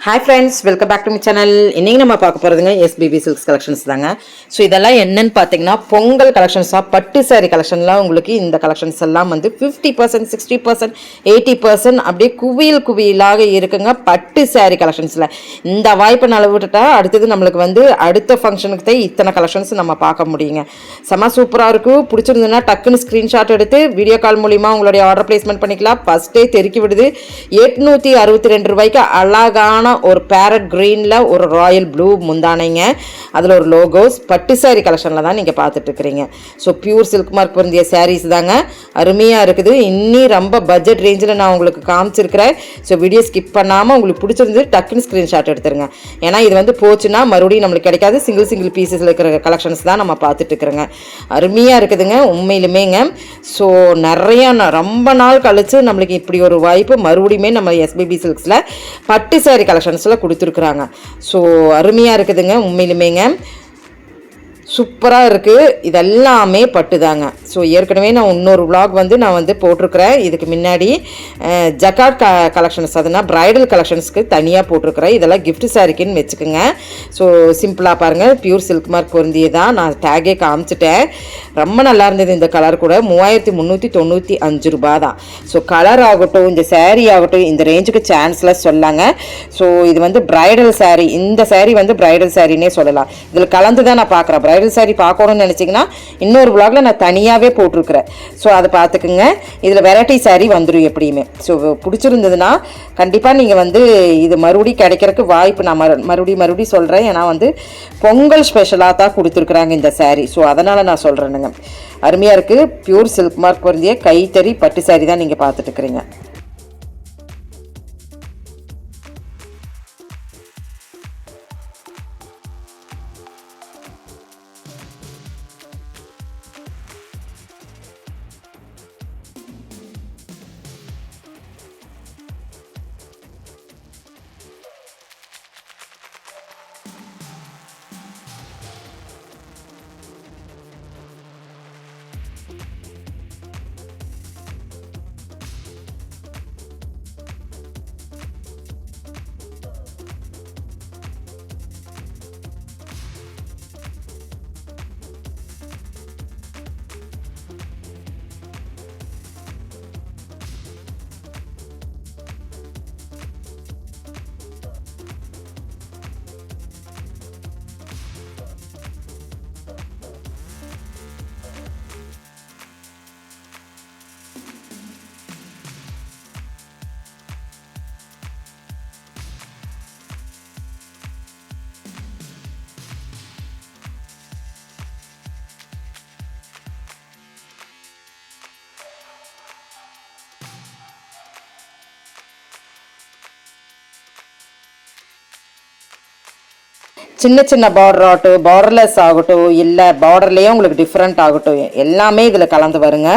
Hi friends welcome back to my channel இன்றைக்கி நம்ம பார்க்க போகிறதுங்க எஸ்பிபி சில்க்ஸ் கலெக்ஷன்ஸ் தாங்க. ஸோ இதெல்லாம் என்னென்னு பார்த்தீங்கன்னா பொங்கல் கலெக்ஷன்ஸாக பட்டு சாரி கலெக்ஷன்லாம் உங்களுக்கு இந்த கலெக்ஷன்ஸ் எல்லாம் வந்து fifty percent sixty percent eighty percent அப்படியே குவியல் குவியலாக இருக்குங்க பட்டு சாரி கலெக்ஷன்ஸில் இந்த வாய்ப்பை நல்ல விட்டுட்டா அடுத்தது நம்மளுக்கு வந்து அடுத்த ஃபங்க்ஷனுக்கு தான் இத்தனை கலெக்ஷன்ஸ் நம்ம பார்க்க முடியுங்க. செம சூப்பராக இருக்கும் பிடிச்சிருந்ததுன்னா டக்குன்னு ஸ்க்ரீன்ஷாட் எடுத்து வீடியோ கால் மூலிமா உங்களுடைய ஆர்டர் பிளேஸ்மெண்ட் பண்ணிக்கலாம். ஃபஸ்ட்டே தெருக்கி விடுது. எட்நூற்றி அறுபத்தி ரெண்டு ரூபாய்க்கு அழகான ஒரு பேரட் க்ரீனில் ஒரு ராயல் ப்ளூ முந்தானைங்க. அதில் ஒரு லோகோஸ் பட்டு saree கலெக்ஷனில் தான் நீங்கள் பார்த்துட்டு இருக்கிறீங்க ஸோ பியூர் சில்க் மார்க் பொருந்திய சாரீஸ் தாங்க. அருமையாக இருக்குது. இன்னி ரொம்ப பட்ஜெட் ரேஞ்சில் நான் உங்களுக்கு காமிச்சிருக்கிறேன். ஸோ வீடியோ ஸ்கிப் பண்ணாமல் உங்களுக்கு பிடிச்சிருந்து டக்குன்னு ஸ்க்ரீன்ஷாட் எடுத்துருங்க. ஏன்னா இது வந்து போச்சுன்னா மறுபடியும் நம்மளுக்கு கிடைக்காது. சிங்கிள் சிங்கிள் பீசஸில் இருக்கிற கலெக்ஷன்ஸ் தான் நம்ம பார்த்துட்டு இருக்கிறோங்க அருமையாக இருக்குதுங்க. உண்மையிலுமேங்க. ஸோ நிறையா ரொம்ப நாள் கழித்து நம்மளுக்கு இப்படி ஒரு வாய்ப்பு மறுபடியுமே நம்ம எஸ்பிபி சில்க்ஸில் பட்டு saree கலெக்ஷன்ஸில் கொடுத்துருக்குறாங்க. ஸோ அருமையாக இருக்குதுங்க உண்மையிலுமேங்க. சூப்பராக இருக்குது இதெல்லாமே பட்டுதாங்க. ஸோ ஏற்கனவே நான் இன்னொரு vlog வந்து நான் வந்து போட்டிருக்கிறேன். இதுக்கு முன்னாடி அஹ், ஜக்காட் க கலெக்ஷன்ஸ் அதுனா ப்ரைடல் கலெக்ஷன்ஸ்க்கு தனியாக போட்டிருக்கிறேன். இதெல்லாம் கிஃப்ட் சாரிக்குன்னு வச்சுக்கோங்க. ஸோ சிம்பிளாக பாருங்கள் பியூர் சில்க் மார்க் பொருந்தியே தான் நான் டேகே காமிச்சிட்டேன். ரொம்ப நல்லா இருந்தது இந்த கலர் கூட. மூவாயிரத்தி முந்நூற்றி தொண்ணூற்றி அஞ்சு ரூபா தான். ஸோ கலர் ஆகட்டும் இந்த சேரீ ஆகட்டும் இந்த ரேஞ்சுக்கு சான்ஸில் சொல்லாங்க. ஸோ இது வந்து ப்ரைடல் சாரீ இந்த saree வந்து ப்ரைடல் சாரின்னே சொல்லலாம். இதில் கலந்து தான் நான் பார்க்குறேன். ப்ரைடல் saree பார்க்கணும்னு நினச்சிங்கன்னா இன்னொரு ப்ளாகில் நான் தனியாகவே போட்டிருக்கிறேன். ஸோ அதை பார்த்துக்குங்க. இதில் வெரைட்டி saree வந்துடும் எப்படியுமே. ஸோ பிடிச்சிருந்ததுன்னா கண்டிப்பாக நீங்கள் வந்து இது மறுபடியும் கிடைக்கிறதுக்கு வாய்ப்பு நான் மறு மறுபடியும் மறுபடியும் சொல்கிறேன் ஏன்னா வந்து பொங்கல் ஸ்பெஷலாக தான் கொடுத்துருக்குறாங்க இந்த saree. ஸோ அதனால் நான் சொல்கிறேனுங்க அருமையாக இருக்குது பியூர் சில்க் மார்க் பொருந்திய கைத்தறி பட்டு saree தான் நீங்கள் பார்த்துட்டு இருக்கிறீங்க சின்ன சின்ன பார்டர் ஆகட்டும் பார்டர்லெஸ் ஆகட்டும் இல்லை பார்டர்லேயே உங்களுக்கு டிஃப்ரெண்ட் ஆகட்டும் எல்லாமே இதில் கலந்து வருங்க.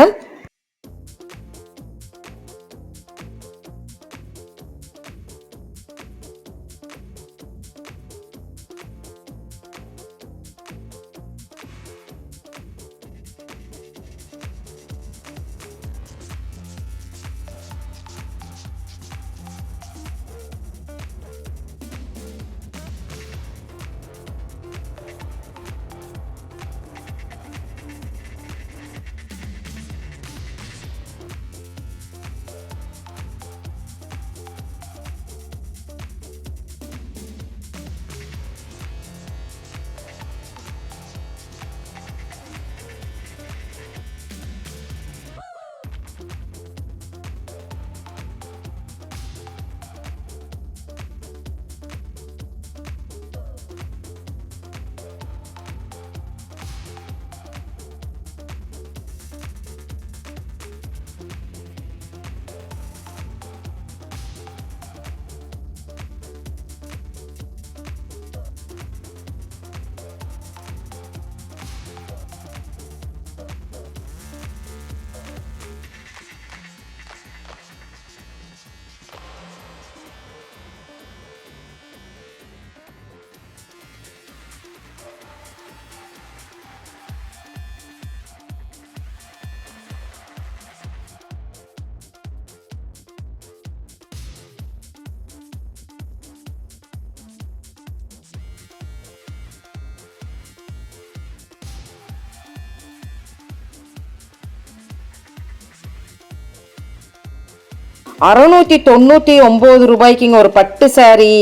அறநூற்றி தொண்ணூற்றி ஒம்பது ரூபாய்க்குங்க ஒரு பட்டு saree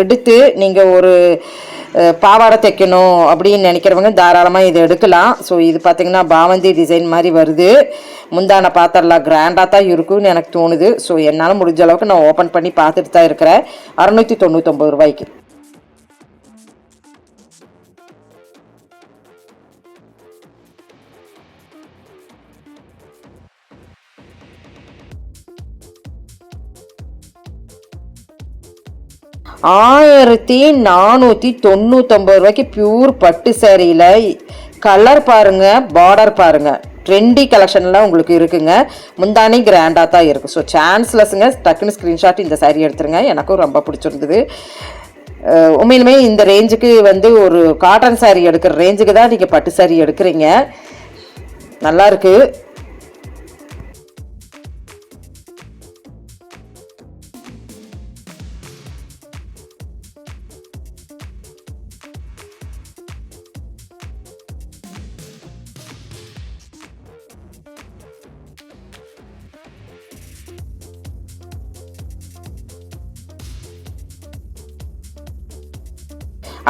எடுத்து நீங்கள் ஒரு பாவாடை தைக்கணும் அப்படின்னு நினைக்கிறவங்க தாராளமாக இது எடுக்கலாம். ஸோ இது பார்த்தீங்கன்னா பாவந்தி டிசைன் மாதிரி வருது. முந்தான பாத்திரலாம் கிராண்டாக தான் இருக்கும்னு எனக்கு தோணுது. ஸோ என்னால் முடிஞ்ச அளவுக்கு நான் ஓப்பன் பண்ணி பார்த்துட்டு தான் இருக்கிறேன். அறநூற்றி தொண்ணூற்றொம்பது ரூபாய்க்கு. ஆயிரத்தி நானூற்றி தொண்ணூத்தொம்பது ரூபாய்க்கு பியூர் பட்டு சேரீயில் கலர் பாருங்கள் பார்டர் பாருங்கள் ட்ரெண்டி கலெக்ஷன்லாம் உங்களுக்கு இருக்குங்க. முந்தானே கிராண்டாக தான் இருக்கும் ஸோ சான்ஸ்லெஸ்ஸுங்க டக்குன்னு ஸ்க்ரீன்ஷாட் இந்த சாரீ எடுத்துருங்க. எனக்கும் ரொம்ப பிடிச்சிருந்தது. உண்மையிலுமே இந்த ரேஞ்சுக்கு வந்து ஒரு காட்டன் சாரீ எடுக்கிற ரேஞ்சுக்கு தான் நீங்கள் பட்டு சாரீ எடுக்கிறீங்க. நல்லாயிருக்கு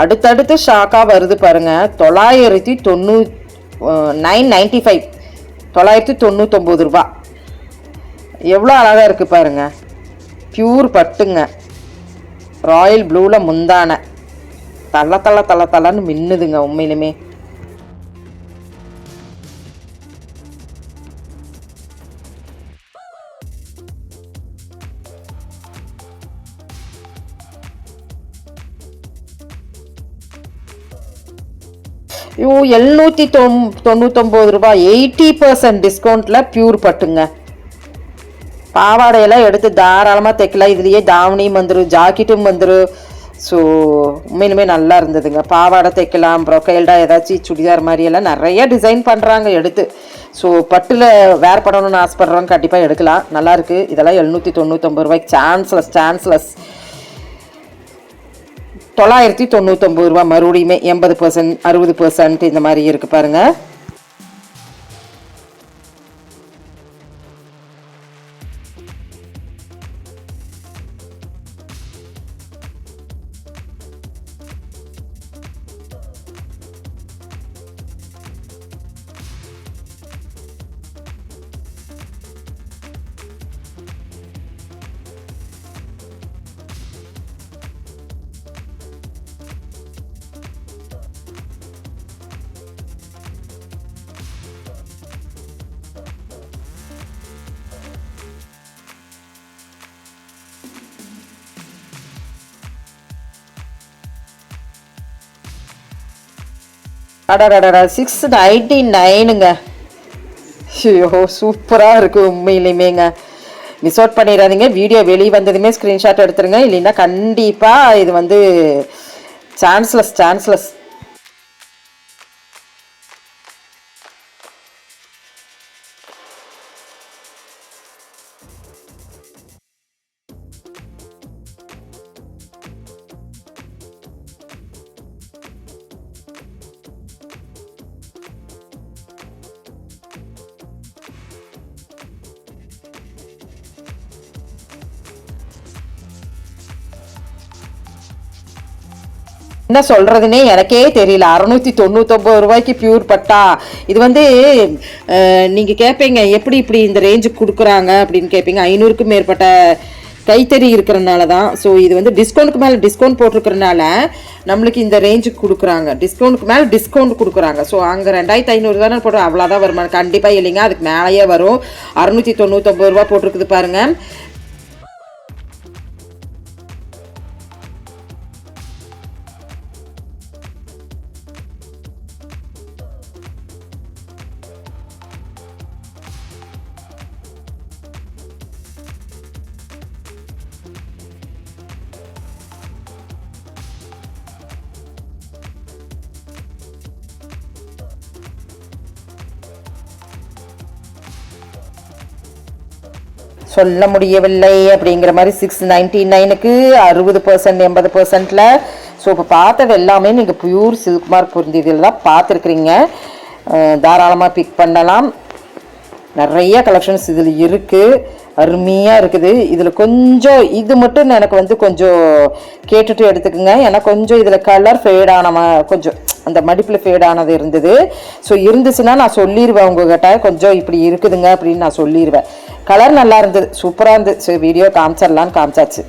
அடுத்தடுத்து ஷாக்காக வருது பாருங்க. தொள்ளாயிரத்தி தொண்ணூ நைன் நைன்டி ஃபைவ் தொள்ளாயிரத்தி தொண்ணூத்தொம்பது ரூபா. எவ்வளோ அழகாக இருக்குது பாருங்க. ப்யூர் பட்டுங்க. ராயல் ப்ளூவில் முந்தான. தள்ள தள்ள தள்ள தள்ளன்னு மின்னுதுங்க உண்மையிலுமே. ஐயோ எழுநூற்றி தொம் தொண்ணூத்தொம்பது ரூபாய். எயிட்டி பர்சன்ட் டிஸ்கவுண்ட்டில் பியூர் பட்டுங்க. பாவாடையெல்லாம் எடுத்து தாராளமாக தைக்கலாம். இதுலேயே தாவணியும் வந்துடும் ஜாக்கெட்டும் வந்துடும் ஸோ உண்மையிலுமே நல்லா இருந்ததுங்க. பாவாடை தைக்கலாம் ப்ரொக்கைல்டாக ஏதாச்சும் சுடிதார் மாதிரியெல்லாம் நிறைய டிசைன் பண்ணுறாங்க எடுத்து. ஸோ பட்டில் வேர் பண்ணணும்னு ஆசைப்பட்றவங்க கண்டிப்பாக எடுக்கலாம். நல்லாயிருக்கு இதெல்லாம் எழுநூற்றி தொண்ணூத்தொம்பது ரூபாய்க்கு சான்ஸ்லெஸ் சான்ஸ்லெஸ் தொள்ளாயிரத்தி தொண்ணூத்தொம்பது ரூபா மறுபடியுமே எண்பது பர்சன்ட் அறுபது பர்சன்ட் இந்த மாதிரி இருக்கு பாருங்கள் அடடடடா சிக்ஸ் நைன்டி நைனுங்க ஐயோ சூப்பராக இருக்குது உண்மையிலுமேங்க மிஸ் அவுட் பண்ணிடாதீங்க வீடியோ வெளியே வந்ததுமே ஸ்க்ரீன்ஷாட் எடுத்துருங்க இல்லைன்னா கண்டிப்பாக இது வந்து சான்ஸ்லெஸ் சான்ஸ்லெஸ் என்ன சொல்கிறதுனே எனக்கே தெரியல. அறநூற்றி தொண்ணூத்தொம்பது ரூபாய்க்கு பியூர் பட்டா. இது வந்து நீங்கள் கேட்பீங்க எப்படி இப்படி இந்த ரேஞ்சுக்கு கொடுக்குறாங்க அப்படின்னு கேட்பீங்க ஐநூறுக்கும் மேற்பட்ட கைத்தறி இருக்கிறனால தான். ஸோ இது வந்து டிஸ்கவுண்ட்டுக்கு மேலே டிஸ்கவுண்ட் போட்டிருக்கிறனால நம்மளுக்கு இந்த ரேஞ்சுக்கு கொடுக்குறாங்க. டிஸ்கவுண்ட்டுக்கு மேலே டிஸ்கவுண்ட் கொடுக்குறாங்க. ஸோ அங்கே ரெண்டாயிரத்தி ஐநூறு தானே போடுறோம். அவ்வளோதான் வருமானம். கண்டிப்பாக இல்லைங்க. அதுக்கு மேலேயே வரும். அறுநூற்றி தொண்ணூற்றொம்பது ரூபா போட்டிருக்குது பாருங்கள் சொல்ல முடியவில்லை அப்படிங்கிற மாதிரி சிக்ஸ் நைன்டி நைனுக்கு அறுபது பர்சன்ட் எண்பது பர்சன்டில் ஸோ இப்போ பார்த்தது எல்லாமே நீங்கள் பியூர் சில்க் மார்க் பொருந்தியதில் தான் பார்த்துருக்குறீங்க. தாராளமாக பிக் பண்ணலாம். நிறைய கலெக்ஷன்ஸ் இதில் இருக்குது அருமையாக இருக்குது. இதில் கொஞ்சம் இது மட்டும் எனக்கு வந்து கொஞ்சம் கேட்டுட்டு எடுத்துக்கோங்க. ஏன்னா கொஞ்சம் இதில் கலர் ஃபேடான கொஞ்சம் அந்த மடிப்பில் ஃபேட் ஆனது இருந்தது. ஸோ இருந்துச்சுன்னா நான் சொல்லிடுவேன் உங்ககிட்ட. கொஞ்சம் இப்படி இருக்குதுங்க அப்படின்னு நான் சொல்லிடுவேன் கலர் நல்லா இருந்தது. சூப்பராக இருந்தது. ஸோ வீடியோ காமிச்சிடலான்னு காமிச்சாச்சு.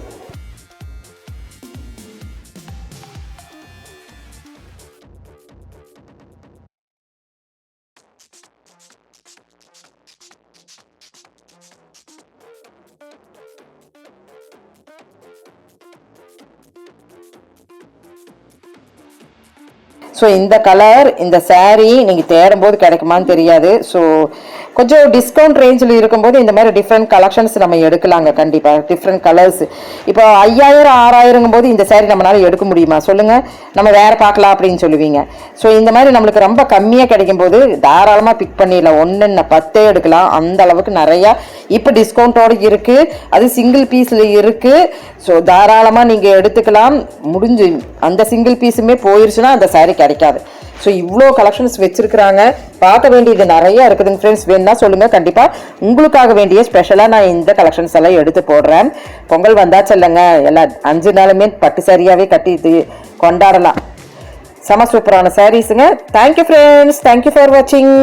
ஸோ இந்த கலர் இந்த சாரீ நீங்கள் தேடும்போது கிடைக்குமான்னு தெரியாது. ஸோ கொஞ்சம் டிஸ்கவுண்ட் ரேஞ்சில் இருக்கும்போது இந்த மாதிரி டிஃப்ரெண்ட் கலெக்ஷன்ஸ் நம்ம எடுக்கலாங்க கண்டிப்பாக டிஃப்ரெண்ட் கலர்ஸ் இப்போ ஐயாயிரம் ஆறாயிரங்கும் போது இந்த சேரீ நம்மளால எடுக்க முடியுமா? சொல்லுங்கள் நம்ம வேறு பார்க்கலாம் அப்படின்னு சொல்லுவீங்க. ஸோ இந்த மாதிரி நம்மளுக்கு ரொம்ப கம்மியாக கிடைக்கும் போது தாராளமாக பிக் பண்ணிடலாம் ஒன்றுன்னு பத்தே எடுக்கலாம். அந்த அளவுக்கு நிறையா இப்போ டிஸ்கவுண்ட்டோடு இருக்குது அது சிங்கிள் பீஸில் இருக்குது ஸோ தாராளமாக நீங்கள் எடுத்துக்கலாம். முடிஞ்சு அந்த சிங்கிள் பீஸுமே போயிருச்சுன்னா அந்த சேரீ கிடைக்காது. ஸோ இவ்வளோ கலெக்ஷன்ஸ் வச்சுருக்குறாங்க. பார்க்க வேண்டியது நிறையா இருக்குதுங்க ஃப்ரெண்ட்ஸ் வேணும்னா சொல்லுங்கள் கண்டிப்பாக உங்களுக்காக வேண்டிய ஸ்பெஷலாக நான் இந்த கலெக்ஷன்ஸ் எல்லாம் எடுத்து போடுறேன். பொங்கல் வந்தாச்சு இல்லைங்க எல்லா அஞ்சு நாளுமே பட்டு சரியாகவே கட்டி இது கொண்டாடலாம். செம சூப்பரான சாரீஸுங்க thank you friends thank you for வாட்சிங்